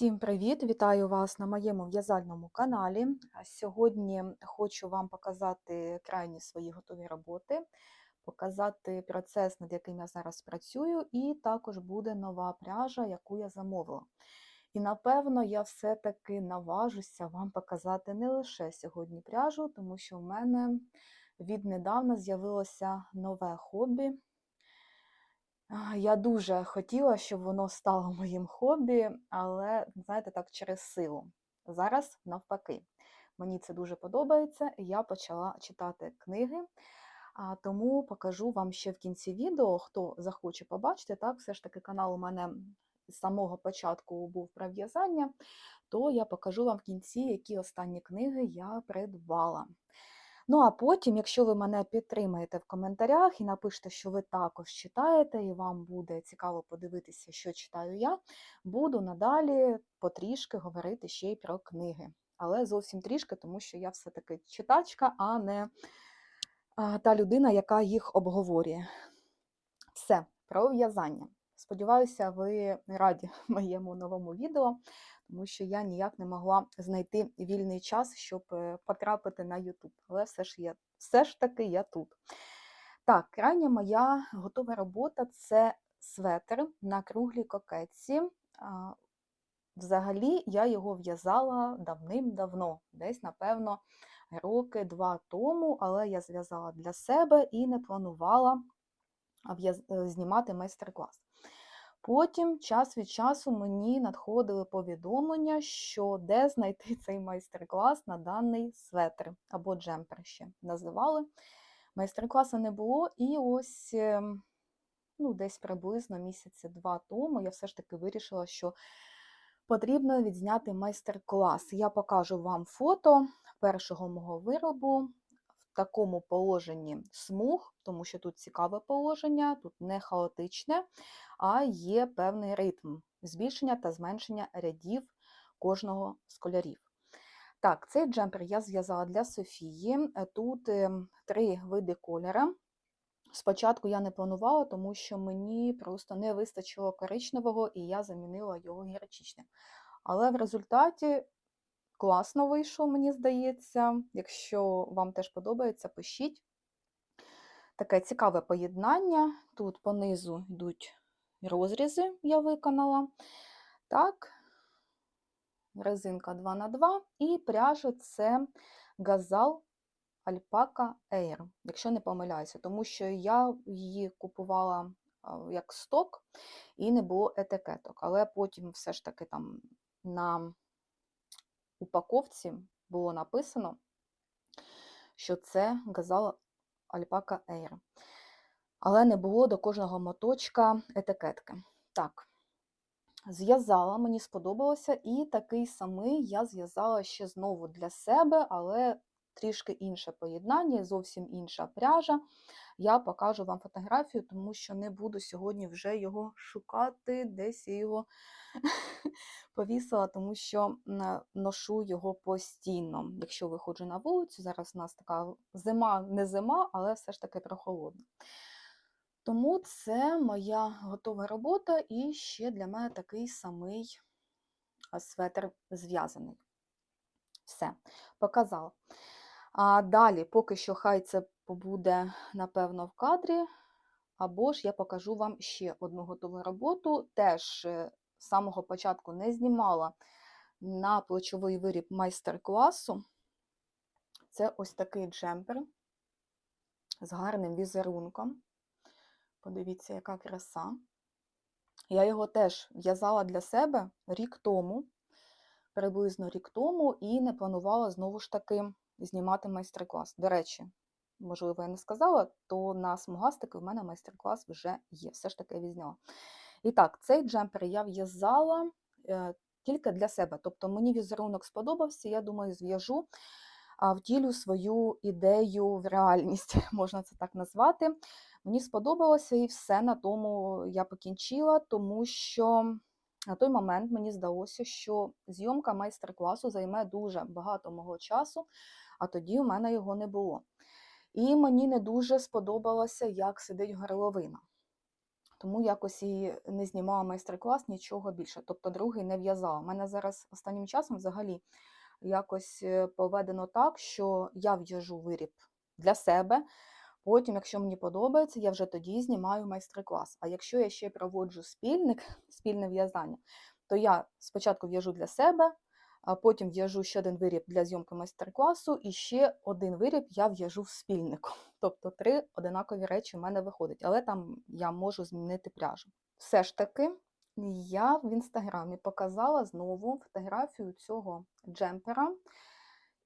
Всім привіт! Вітаю вас на моєму в'язальному каналі. Сьогодні хочу вам показати крайні свої готові роботи, показати процес, над яким я зараз працюю, і також буде нова пряжа, яку я замовила. І напевно я все-таки наважуся вам показати не лише сьогодні пряжу, тому що в мене віднедавна з'явилося нове хобі. Я дуже хотіла, щоб воно стало моїм хобі, але, знаєте, так, через силу. Зараз навпаки. Мені це дуже подобається, і я почала читати книги. Тому покажу вам ще в кінці відео, хто захоче побачити. Так, все ж таки канал у мене з самого початку був про в'язання, то я покажу вам в кінці, які останні книги я придбала. Ну, а потім, якщо ви мене підтримаєте в коментарях і напишете, що ви також читаєте, і вам буде цікаво подивитися, що читаю я, буду надалі потрішки говорити ще й про книги. Але зовсім трішки, тому що я все-таки читачка, а не та людина, яка їх обговорює. Все, про в'язання. Сподіваюся, ви раді моєму новому відео, тому що я ніяк не могла знайти вільний час, щоб е, потрапити на YouTube. Але все ж, я, все ж таки я тут. Так, крайня моя готова робота це светр на круглій кокетці. Взагалі, я його в'язала давним-давно, десь, напевно, роки два тому, але я зв'язала для себе і не планувала е, знімати майстер-клас. Потім час від часу мені надходили повідомлення, що де знайти цей майстер-клас на даний светр або джемпер ще називали. Майстер-класу не було, і ось ем, ну, десь приблизно місяці два тому я все ж таки вирішила, що потрібно відзняти майстер-клас. Я покажу вам фото першого мого виробу такому положенні смуг, тому що тут цікаве положення, тут не хаотичне, а є певний ритм збільшення та зменшення рядів кожного з кольорів. Так, цей джемпер я зв'язала для Софії. Е, Тут ем, три види кольора. Спочатку я не планувала, тому що мені просто не вистачило коричневого, і я замінила його гірчичним. Але в результаті класно вийшов, мені здається. Якщо вам теж подобається, пишіть. Таке цікаве поєднання. Тут понизу йдуть розрізи, я виконала. Так, резинка 2х2 і пряжа це газал Alpaca Air, якщо не помиляюся, тому що я її купувала як сток і не було етикеток. Але потім все ж таки там на упаковці було написано, що це газал Alpaca Air. Але не було до кожного моточка етикетки. Так, зв'язала, мені сподобалося, і такий самий я зв'язала ще знову для себе, але трішки інше поєднання, зовсім інша пряжа. Я покажу вам фотографію, тому що не буду сьогодні вже його шукати, десь я його повісила, тому що ношу його постійно. Якщо виходжу на вулицю, зараз у нас така зима, не зима, але все ж таки прохолодно. Тому це моя готова робота, і ще для мене такий самий светр зв'язаний. Все, показала. А далі, поки що, хай це побуде, напевно, в кадрі, або ж я покажу вам ще одну готову роботу. Теж е, з самого початку не знімала на плечовий виріб майстер-класу. Це ось такий джемпер з гарним візерунком. Подивіться, яка краса. Я його теж в'язала для себе рік тому, приблизно рік тому, і не планувала знову ж таки знімати майстер-клас. До речі, можливо, я не сказала, то на смугастики в мене майстер-клас вже є. Все ж таки я відзняла. І так, цей джемпер я в'язала е, тільки для себе. Тобто мені візерунок сподобався, я думаю, зв'яжу, а втілю свою ідею в реальність, можна це так назвати. Мені сподобалося і все на тому я покінчила, тому що на той момент мені здалося, що зйомка майстер-класу займе дуже багато мого часу, а тоді у мене його не було. І мені не дуже сподобалося, як сидить горловина. тому якось і не знімала майстер-клас, нічого більше. Тобто другий не в'язала. У мене зараз останнім часом взагалі якось е, поведено так, що я в'яжу виріб для себе. Потім, якщо мені подобається, я вже тоді знімаю майстер-клас. А якщо я ще проводжу спільник, спільне в'язання, то я спочатку в'яжу для себе, потім в'яжу ще один виріб для зйомки майстер-класу, і ще один виріб я в'яжу в спільнику. Тобто три одинакові речі в мене виходять, але там я можу змінити пряжу. Все ж таки, я в інстаграмі показала знову фотографію цього джемпера.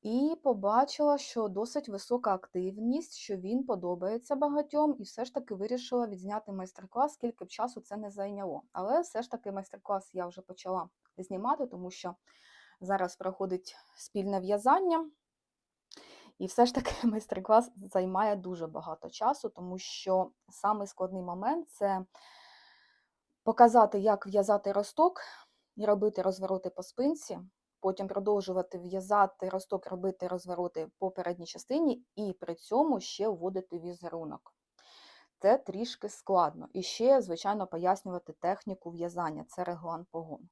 І побачила, що досить висока активність, що він подобається багатьом, і все ж таки вирішила відзняти майстер-клас, скільки б часу це не зайняло. Але все ж таки майстер-клас я вже почала знімати, тому що зараз проходить спільне в'язання. І все ж таки майстер-клас займає дуже багато часу, тому що самий складний момент це показати, як в'язати росток і робити розвороти по спинці потім продовжувати в'язати росток, робити розвороти по передній частині, і при цьому ще вводити візерунок. Це трішки складно. І ще, звичайно, пояснювати техніку в'язання це реглан погон.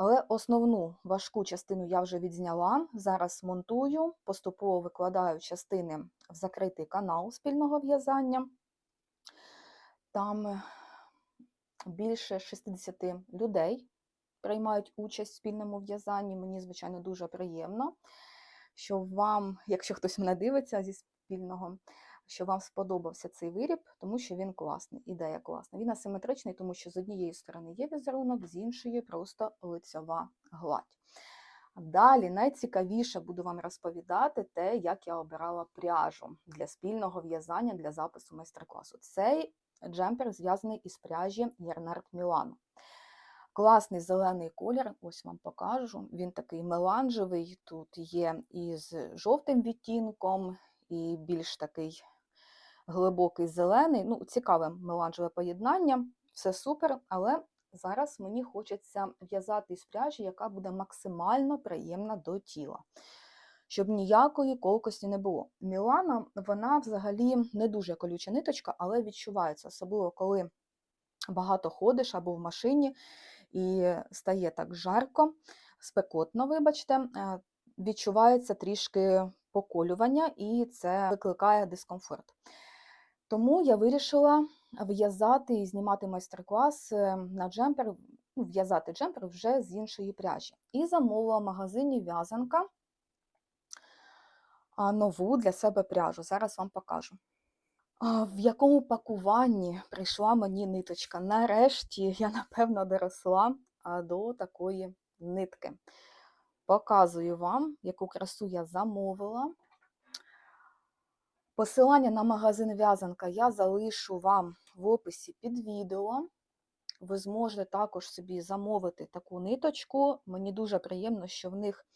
Але основну важку частину я вже відзняла. Зараз монтую, поступово викладаю частини в закритий канал спільного в'язання. Там більше 60 людей приймають участь в спільному в'язанні. Мені, звичайно, дуже приємно, що вам, якщо хтось мене дивиться зі спільного, що вам сподобався цей виріб, тому що він класний, ідея класна. Він асиметричний, тому що з однієї сторони є візерунок, з іншої просто лицьова гладь. Далі найцікавіше буду вам розповідати те, як я обирала пряжу для спільного в'язання для запису майстер-класу. Цей джемпер зв'язаний із пряжі Ярнард Мілано. Класний зелений колір, ось вам покажу. Він такий меланжевий, тут є із жовтим відтінком, і більш такий глибокий зелений. Ну, Цікаве меланжеве поєднання, все супер, але зараз мені хочеться в'язати із пряжі, яка буде максимально приємна до тіла. Щоб ніякої колкості не було. Мілана, вона взагалі не дуже колюча ниточка, але відчувається, особливо коли багато ходиш або в машині, і стає так жарко, спекотно, вибачте, е, відчувається трішки поколювання, і це викликає дискомфорт. Тому я вирішила в'язати і знімати майстер-клас е, на джемпер, ну, в'язати джемпер вже з іншої пряжі. І замовила в магазині в'язанка нову для себе пряжу. Зараз вам покажу. В якому пакуванні прийшла мені ниточка? Нарешті я, напевно, доросла до такої нитки. Показую вам, яку красу я замовила. Посилання на магазин в'язанка я залишу вам в описі під відео. Ви зможете також собі замовити таку ниточку. Мені дуже приємно, що в них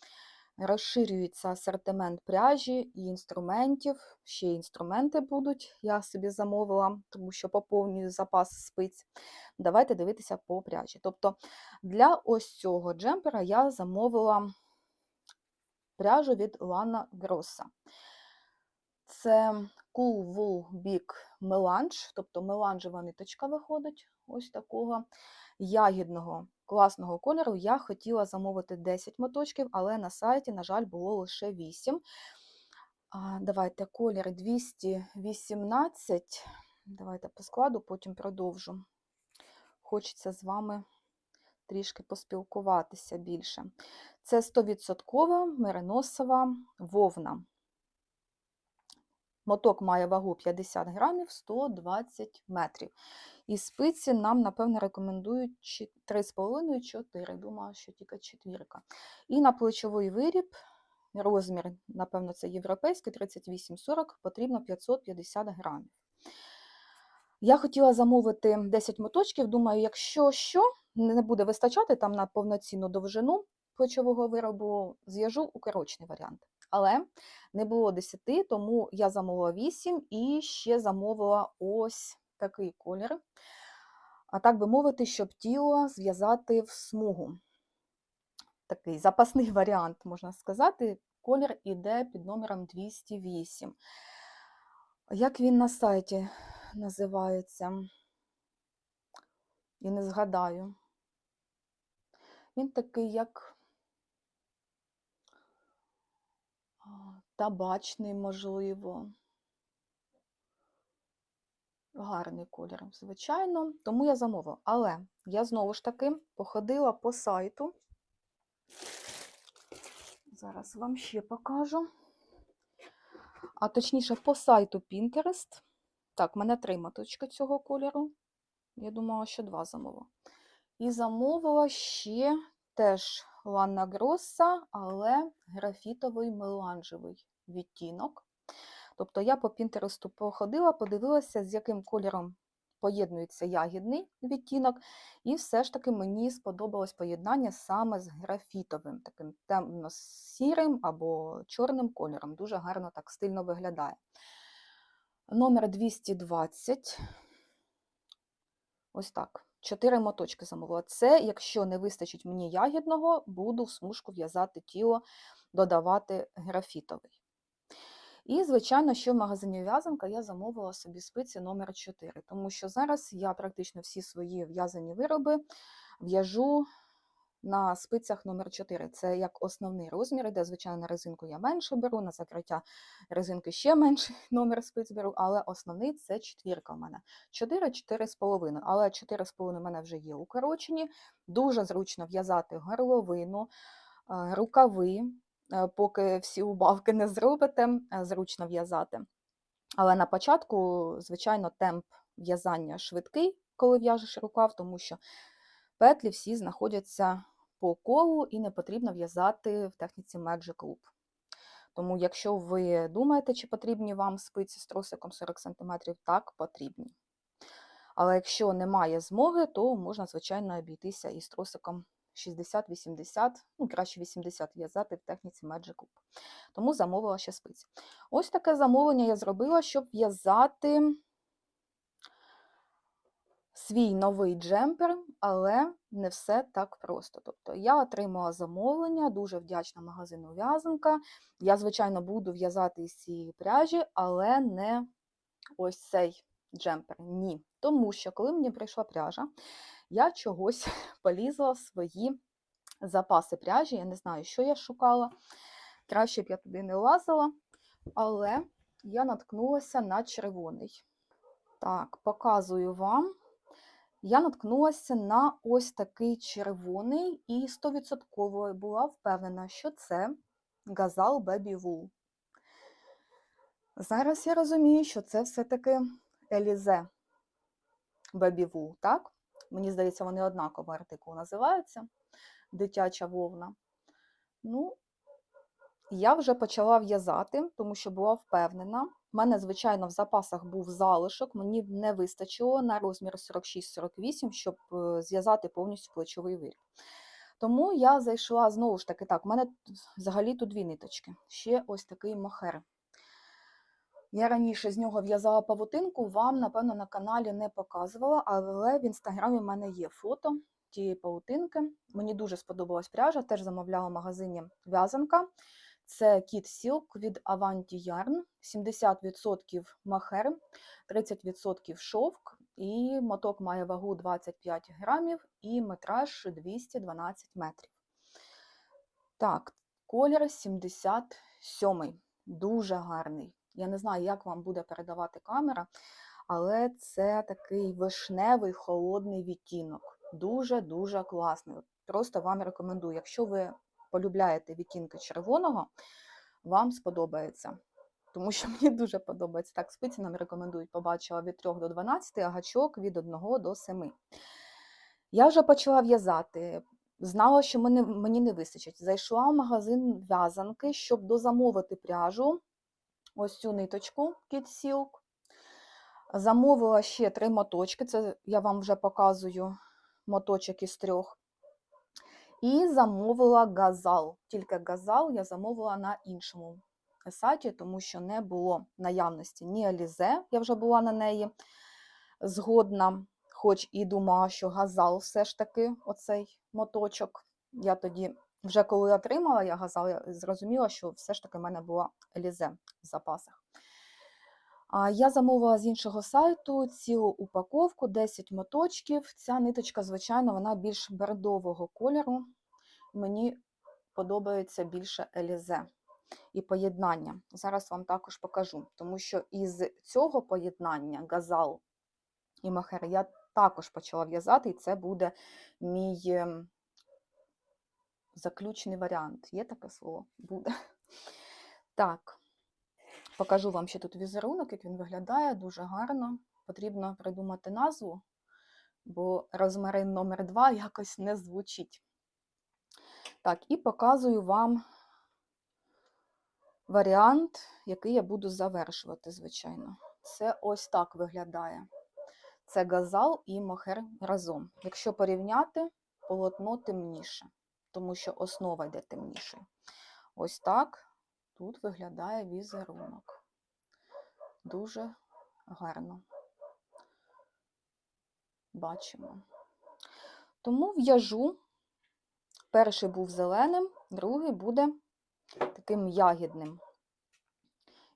Розширюється асортимент пряжі і інструментів. Ще інструменти будуть, я собі замовила, тому що поповнюю запас спиць. Давайте дивитися по пряжі. Тобто для ось цього джемпера я замовила пряжу від Lana Grossa. Це Cool Wool Big Melange, тобто меланжева ниточка виходить ось такого ягідного класного кольору я хотіла замовити 10 моточків, але на сайті, на жаль, було лише 8. Давайте колір 218. Давайте по складу, потім продовжу. Хочеться з вами трішки поспілкуватися більше. Це 100% мериносова вовна. Моток має вагу 50 грамів 120 метрів. І спиці нам, напевно, рекомендують 3,5-4. Думаю, що тільки четвірка. І на плечовий виріб, розмір, напевно, це європейський, 38-40, потрібно 550 грамів. Я хотіла замовити 10 моточків. Думаю, якщо що, не буде вистачати там на повноцінну довжину плечового виробу, зв'яжу укорочений варіант. Але не було 10, тому я замовила 8 і ще замовила ось такий колір. А так би мовити, щоб тіло зв'язати в смугу. Такий запасний варіант, можна сказати. Колір іде під номером 208. Як він на сайті називається? і не згадаю. Він такий, як а, табачний, можливо. Гарний колір, звичайно, тому я замовила. Але я знову ж таки походила по сайту. Зараз вам ще покажу. А точніше, по сайту Pinterest. Так, в мене три моточки цього кольору. Я думала, що два замовила. І замовила ще теж Ланна Гросса, але графітовий меланжевий відтінок. Тобто я по Пінтересту походила, подивилася, з яким кольором поєднується ягідний відтінок, і все ж таки мені сподобалось поєднання саме з графітовим, таким темно-сірим або чорним кольором. Дуже гарно так стильно виглядає. Номер 220. Ось так. Чотири моточки замовила. Це, якщо не вистачить мені ягідного, буду в смужку в'язати тіло, додавати графітовий. І, звичайно, що в магазині в'язанка я замовила собі спиці номер 4 тому що зараз я практично всі свої в'язані вироби в'яжу на спицях номер 4 Це як основний розмір, де, звичайно, на резинку я менше беру, на закриття резинки ще менший номер спиць беру, але основний це четвірка в мене. 4 4,5. Але 4,5 в мене вже є укорочені. Дуже зручно в'язати горловину, е, рукави. Е, поки всі убавки не зробите, е, зручно в'язати. Але на початку, звичайно, темп в'язання швидкий, коли в'яжеш рукав, тому що петлі всі знаходяться по колу і не потрібно в'язати в техніці Magic Loop. Тому, якщо ви думаєте, чи потрібні вам спиці з тросиком 40 см, так потрібні. Але якщо немає змоги, то можна, звичайно, обійтися і з тросиком 60-80, ну, краще 80 в'язати в техніці Magic Loop. Тому замовила ще спиці. Ось таке замовлення я зробила, щоб в'язати свій новий джемпер, але не все так просто. Тобто я отримала замовлення, дуже вдячна магазину в'язанка. Я, звичайно, буду в'язати із цієї пряжі, але не ось цей джемпер. Ні. Тому що, коли мені прийшла пряжа, я чогось полізла в свої запаси пряжі. Я не знаю, що я шукала. Краще б я туди не лазила, але я наткнулася на червоний. Так, показую вам. Я наткнулася на ось такий червоний і 100% була впевнена, що це газал Baby Wool. Зараз я розумію, що це все-таки Елізе Baby Wool, так? Мені здається, вони однаково артикул називаються дитяча вовна. Ну, я вже почала в'язати, тому що була впевнена. У мене, звичайно, в запасах був залишок, мені не вистачило на розмір 46-48, щоб е, зв'язати повністю плечовий виріб. Тому я зайшла знову ж таки, так, у мене взагалі тут дві ниточки. Ще ось такий мохер. Я раніше з нього в'язала павутинку, вам, напевно, на каналі не показувала, але в інстаграмі в мене є фото тієї павутинки. Мені дуже сподобалась пряжа, теж замовляла в магазині в'язанка. Це Kit Silk від Avanti Yarn, 70% махер, 30% шовк, і моток має вагу 25 грамів і метраж 212 метрів. Так, колір 77 дуже гарний. Я не знаю, як вам буде передавати камера, але це такий вишневий холодний відтінок. Дуже-дуже класний. Просто вам рекомендую. Якщо ви полюбляєте відтінки червоного, вам сподобається. Тому що мені дуже подобається. Так, спиці нам рекомендують, побачила від 3 до 12, а гачок від 1 до 7. Я вже почала в'язати. Знала, що мені, мені не вистачить. Зайшла в магазин в'язанки, щоб дозамовити пряжу. Ось цю ниточку Kid Silk. Замовила ще три моточки. Це я вам вже показую моточок із трьох. І замовила газал. Тільки газал я замовила на іншому сайті, тому що не було наявності ні Алізе, я вже була на неї згодна, хоч і думала, що газал все ж таки оцей моточок. Я тоді, вже коли отримала я газал, я зрозуміла, що все ж таки в мене була Елізе в запасах. Я замовила з іншого сайту цілу упаковку, 10 моточків. Ця ниточка, звичайно, вона більш бордового кольору. Мені подобається більше елізе і поєднання. Зараз вам також покажу, тому що із цього поєднання газал і махер я також почала в'язати, і це буде мій ем, заключний варіант. Є таке слово? Буде. Так, покажу вам ще тут візерунок, як він виглядає, дуже гарно. Потрібно придумати назву, бо розмарин номер 2 якось не звучить. Так, і показую вам варіант, який я буду завершувати, звичайно. Це ось так виглядає. Це газал і мохер разом. Якщо порівняти, полотно темніше, тому що основа йде темнішою. Ось так тут виглядає візерунок. Дуже гарно. Бачимо. Тому в'яжу. Перший був зеленим, другий буде таким ягідним.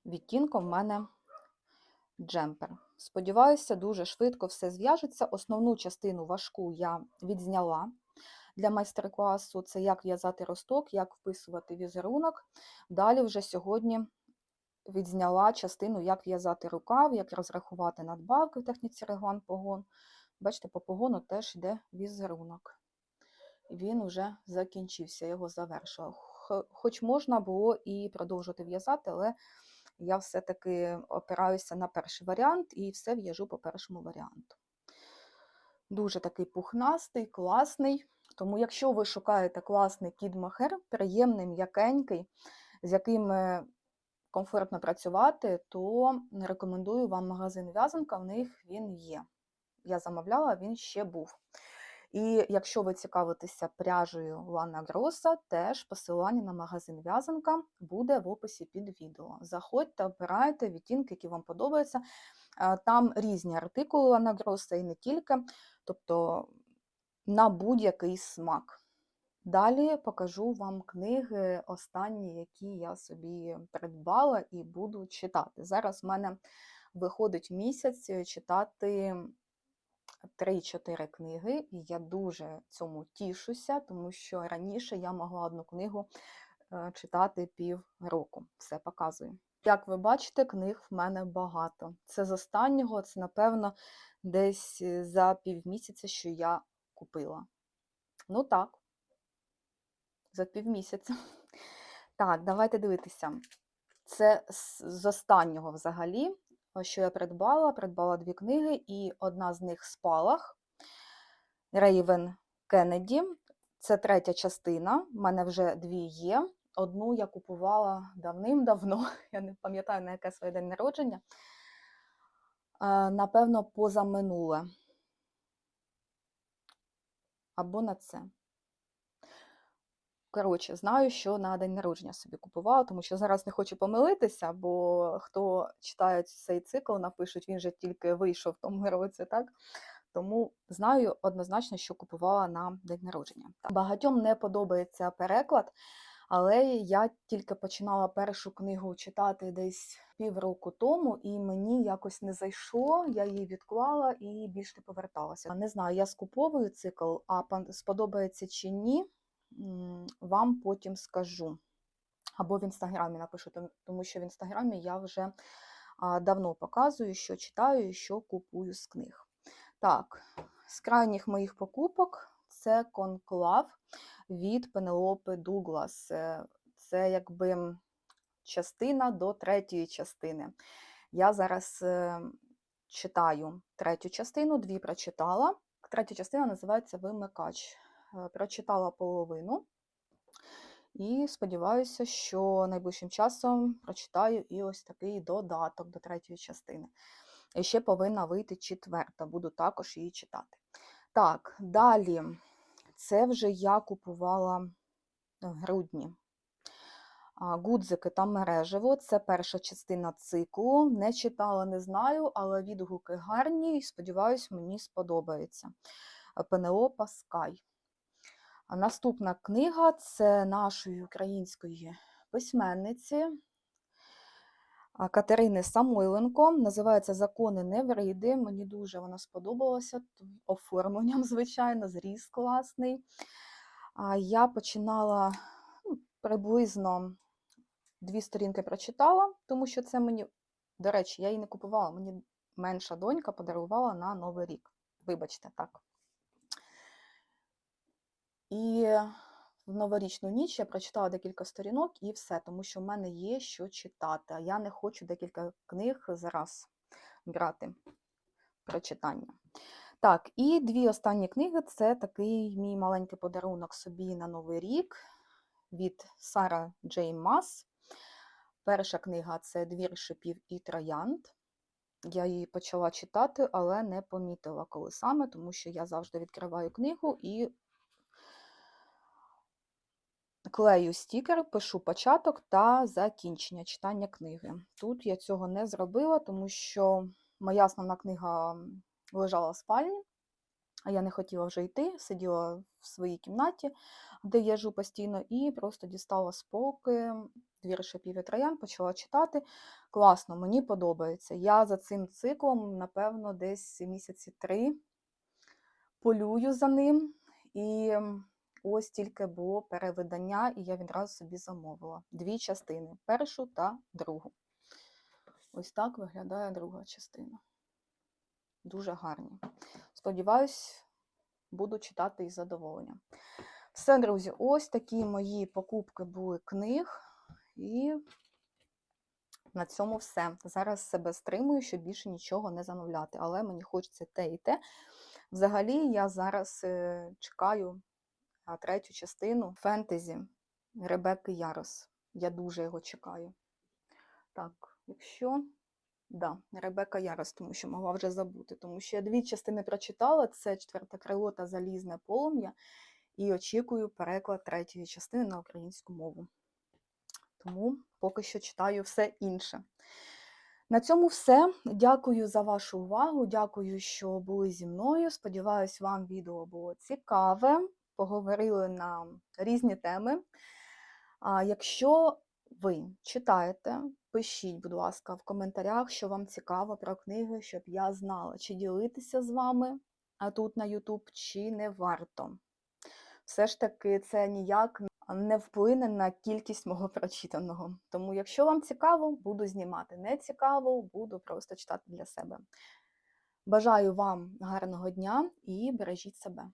Відтінком в мене джемпер. Сподіваюся, дуже швидко все зв'яжеться. Основну частину важку я відзняла для майстер-класу. Це як в'язати росток, як вписувати візерунок. Далі вже сьогодні відзняла частину, як в'язати рукав, як розрахувати надбавки в техніці реглан погон. Бачите, по погону теж йде візерунок. Він вже закінчився, його завершила. Хоч можна було і продовжувати в'язати, але я все-таки опираюся на перший варіант і все в'яжу по першому варіанту. Дуже такий пухнастий, класний. Тому, якщо ви шукаєте класний кід-махер, приємний, м'якенький, з яким е, комфортно працювати, то рекомендую вам магазин в'язанка, в них він є. Я замовляла, він ще був. І якщо ви цікавитеся пряжею Лана Гроса, теж посилання на магазин в'язанка буде в описі під відео. Заходьте, обирайте відтінки, які вам подобаються. Там різні артикули Лана Гроса і не тільки, тобто на будь-який смак. Далі покажу вам книги, останні, які я собі придбала і буду читати. Зараз в мене виходить місяць читати 3-4 книги, і я дуже цьому тішуся, тому що раніше я могла одну книгу е, читати пів року. Все показую. Як ви бачите, книг в мене багато. Це з останнього, це, напевно, десь е, за півмісяця, що я купила. Ну так, за півмісяця. Так, давайте дивитися. Це з останнього взагалі що я придбала. Придбала дві книги, і одна з них спалах Рейвен Кеннеді. Це третя частина. У мене вже дві є. Одну я купувала давним-давно, я не пам'ятаю, на яке своє день народження. Напевно, позаминуле. Або на це. Коротше, знаю, що на день народження собі купувала, тому що зараз не хочу помилитися, бо хто читає цей цикл, напишуть, він же тільки вийшов в тому році, так? Тому знаю однозначно, що купувала на день народження. Багатьом не подобається переклад, але я тільки починала першу книгу читати десь півроку тому, і мені якось не зайшло, я її відклала і більш не поверталася. Не знаю, я скуповую цикл, а сподобається чи ні вам потім скажу. Або в інстаграмі напишу, тому що в інстаграмі я вже давно показую, що читаю і що купую з книг. Так, з крайніх моїх покупок це конклав від Пенелопи Дуглас. Е, це якби частина до третьої частини. Я зараз е, читаю третю частину, дві прочитала. Третя частина називається Вимикач. Е, прочитала половину. І сподіваюся, що найближчим часом прочитаю і ось такий додаток до третьої частини. І ще повинна вийти четверта, буду також її читати. Так, далі, це вже я купувала в грудні. Гудзики та мережево це перша частина циклу. Не читала, не знаю, але відгуки гарні і сподіваюся, мені сподобається. Пенеопа Скай. Наступна книга це нашої української письменниці Катерини Самойленко. Називається Закони Невриди. Мені дуже вона сподобалася оформленням, звичайно, зріз класний. Я починала ну, приблизно дві сторінки прочитала, тому що це мені, до речі, я її не купувала, мені менша донька подарувала на Новий рік. Вибачте, так. І в новорічну ніч я прочитала декілька сторінок і все, тому що в мене є що читати. Я не хочу декілька книг зараз брати про читання. Так, і дві останні книги це такий мій маленький подарунок собі на Новий рік від Сара Джейн Мас. Перша книга це Двір шипів і троянд. Я її почала читати, але не помітила, коли саме, тому що я завжди відкриваю книгу і клею стікер, пишу початок та закінчення читання книги. Тут я цього не зробила, тому що моя основна книга лежала в спальні, а я не хотіла вже йти, сиділа в своїй кімнаті, де живу постійно, і просто дістала з полки двір шипів троян, почала читати. Класно, мені подобається. Я за цим циклом, напевно, десь місяці три полюю за ним. І ось тільки було перевидання, і я відразу собі замовила дві частини: першу та другу. Ось так виглядає друга частина. Дуже гарні. Сподіваюсь, буду читати із задоволенням. Все, друзі, ось такі мої покупки були книг. І на цьому все. Зараз себе стримую, щоб більше нічого не замовляти. Але мені хочеться те і те. Взагалі, я зараз е, чекаю третю частину фентезі Ребекки Ярос. Я дуже його чекаю. Так, якщо. Да, Ребека Ярос, тому що могла вже забути. Тому що я дві частини прочитала: це четверте крило та залізне полум'я. І очікую переклад третьої частини на українську мову. Тому поки що читаю все інше. На цьому все. Дякую за вашу увагу. Дякую, що були зі мною. Сподіваюсь, вам відео було цікаве. Поговорили на різні теми. А якщо ви читаєте, пишіть, будь ласка, в коментарях, що вам цікаво про книги, щоб я знала, чи ділитися з вами тут на YouTube, чи не варто. Все ж таки, це ніяк не вплине на кількість мого прочитаного. Тому, якщо вам цікаво, буду знімати. Не цікаво, буду просто читати для себе. Бажаю вам гарного дня і бережіть себе.